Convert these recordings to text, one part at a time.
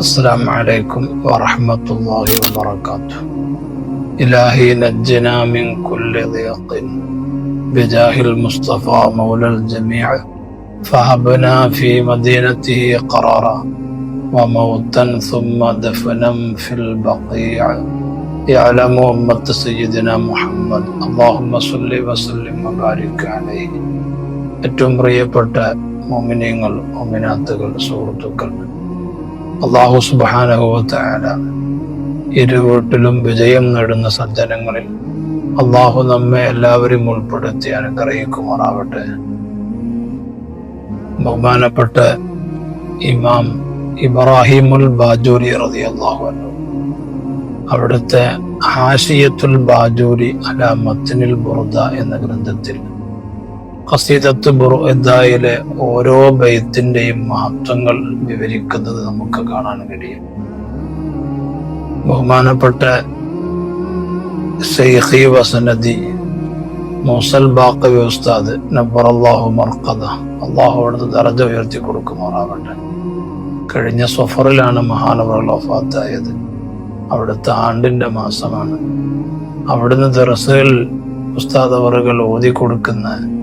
السلام عليكم ورحمة الله وبركاته إلهي نجنا من كل ضيق بجاه المصطفى مولى الجميع فهبنا في مدينته قرارا وموتا ثم دفنا في البقيع يعلم أمة سيدنا محمد اللهم صل وسلم وبارك عليه ഏറ്റവും പ്രിയപ്പെട്ട മോമിനിയങ്ങൾ മോമിനാത്തുകൾ സുഹൃത്തുക്കൾ അള്ളാഹു സുബാനഹുല ഇരുവട്ടിലും വിജയം നേടുന്ന സജ്ജനങ്ങളിൽ അള്ളാഹു നമ്മെ എല്ലാവരും ഉൾപ്പെടുത്തി അനുഗ്രഹിക്കുമാറാവട്ടെ. ബഹുമാനപ്പെട്ട ഇമാം ഇബ്രാഹിമുൽ ബാജൂരി റതി അള്ളാഹു അവിടുത്തെ ഹാഷിയത്തുൽ ബാജൂരി അല മത്തിനിൽ ബുറുദ എന്ന ഗ്രന്ഥത്തിൽ ഖസീദത്ത് ബുറുദായിലെ ഓരോ ബൈത്തിന്റെയും മഹത്വങ്ങൾ വിവരിക്കുന്നത് നമുക്ക് കാണാൻ കഴിയും. ബഹുമാനപ്പെട്ട ഷെയ്ഖി വസനദി മൂസൽ ബാക്കവി ഉസ്താദ് നബ്ബർ അള്ളാഹു മർക്കഥ അള്ളാഹു അവിടുത്തെ ദർജ ഉയർത്തി കൊടുക്കുമാറാവട്ടെ. കഴിഞ്ഞ സഫറിലാണ് മഹാനവർ ഒഫാത്തായത് അവിടുത്തെ ആണ്ടിന്റെ മാസമാണ്. അവിടുന്ന് ദറസുകൾ ഉസ്താദ് അവറുകൾ ഓതി കൊടുക്കുന്ന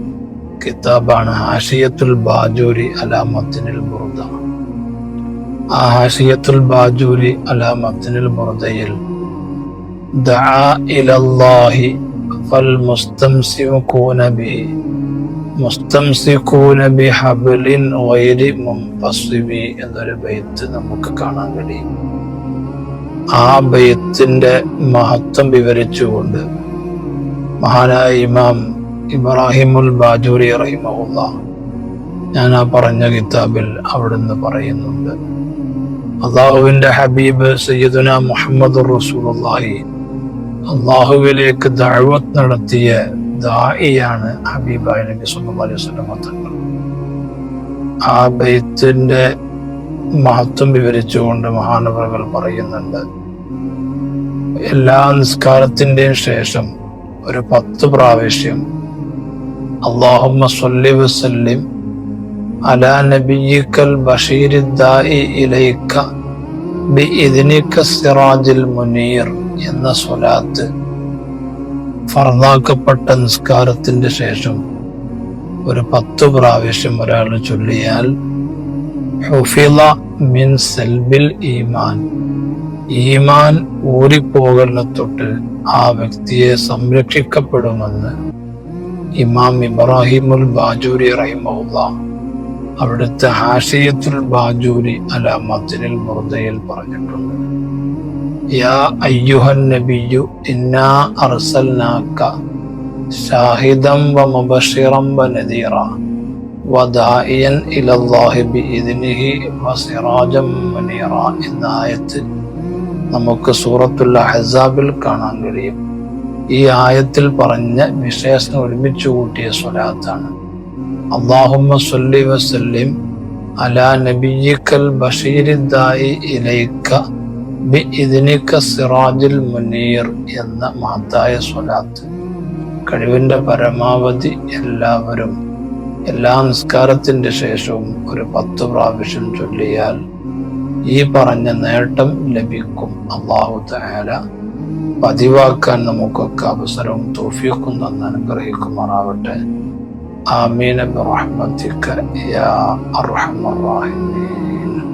കിതാബാണ് ഹാഷിയത്തുൽ ബാജൂരി അലാമത്തിനിൽ മുറുദ ആ ഹാഷിയത്തുൽ ബാജൂരി അലാമത്തിനിൽ മുറുദയിൽ എന്നൊരു ബൈത്ത് നമുക്ക് കാണാൻ കഴിയും. ആ ബൈത്തിന്റെ മഹത്വം വിവരിച്ചുകൊണ്ട് മഹാനായ ഇമാം ഇബ്രാഹിമുൽ ബാജൂരി റഹിമഹുല്ല. ഞാൻ ആ പറഞ്ഞ കിതാബിൽ അവിടുന്ന് പറയുന്നുണ്ട്. അള്ളാഹുവിന്റെ ഹബീബ് സയ്യിദുന മുഹമ്മദ് റസൂലുള്ളാഹി. അള്ളാഹുവിലേക്ക് ദഅവത്ത് നടത്തിയ ദായിയാണ് ഹബീബായ നബി സല്ലല്ലാഹു അലൈഹി വസല്ലം തങ്ങൾ. ആ ബൈത്തിന്റെ മഹത്വം വിവരിച്ചുകൊണ്ട് മഹാനവറുകൾ പറയുന്നുണ്ട്. എല്ലാ നിസ്കാരത്തിന്റെയും ശേഷം ഒരു പത്ത് പ്രാവശ്യം അള്ളാഹുമ്മ സല്ലി وسلم അലാ നബിയിക്കൽ البشير ഇലൈക്ക إليك بإذنك സിറാജിൽ മുനീർ എന്ന സ്വലാത്ത് ഫർദാക്കപ്പെട്ട നിസ്കാരത്തിന്റെ ശേഷം ഒരു പത്ത് പ്രാവശ്യം ഒരാൾ ചൊല്ലിയാൽ ഹുഫിള മിൻ സെൽബിൽ ഈമാൻ. ഈമാൻ ഊരിപ്പോകലിനെ തൊട്ട് ആ വ്യക്തിയെ സംരക്ഷിക്കപ്പെടുമെന്ന് ഇമാം ഇബ്രാഹിമുൽ ബാജൂരി റഹിമുള്ള അവിടുത്തെ ഹാഷിയത്തുൽ ബാജൂരി അല മദ്ദിനിൽ മുർദയിൽ പറഞ്ഞിട്ടുണ്ട്. യാ അയ്യുഹൻ നബിയു ഇന്നാ അർസൽനാക്ക ഷാഹിദം വ മുബഷിറം വ നദീറ വദായിയൻ ഇലല്ലാഹി ബിഇദ്നിഹി സിറാജം മുനീറ. എന്ന ആയത്ത് നമുക്ക് സൂറത്തുൽ അഹ്സാബിൽ കാണാൻ കഴിയും. ഈ ആയത്തിൽ പറഞ്ഞ വിശേഷണം ഒരുമിച്ച് കൂട്ടിയ സ്വലാത്താണ്. അള്ളാഹുമ്മ സല്ലി വസല്ലിം അലാ നബിയിക്കൽ ബഷീരിദായി ഇലൈക്ക ബി ഇതിനിക്ക സിറാജിൽ മുനീർ എന്ന മഹത്തായ സ്വലാത്ത്. കഴിവിന്റെ പരമാവധി എല്ലാവരും എല്ലാ നിസ്കാരത്തിന്റെ ശേഷവും ഒരു പത്ത് പ്രാവശ്യം ചൊല്ലിയാൽ ഈ പറഞ്ഞ നേട്ടം ലഭിക്കും. അള്ളാഹു തആല പതിവാക്കാൻ നമുക്കൊക്കെ അവസരവും തോഫിക്കും തന്ന് അനുഗ്രഹിക്കുമാറാവട്ടെ. ആമീന ബിറഹ്മതിക യാ അർഹമർ റഹീമീൻ.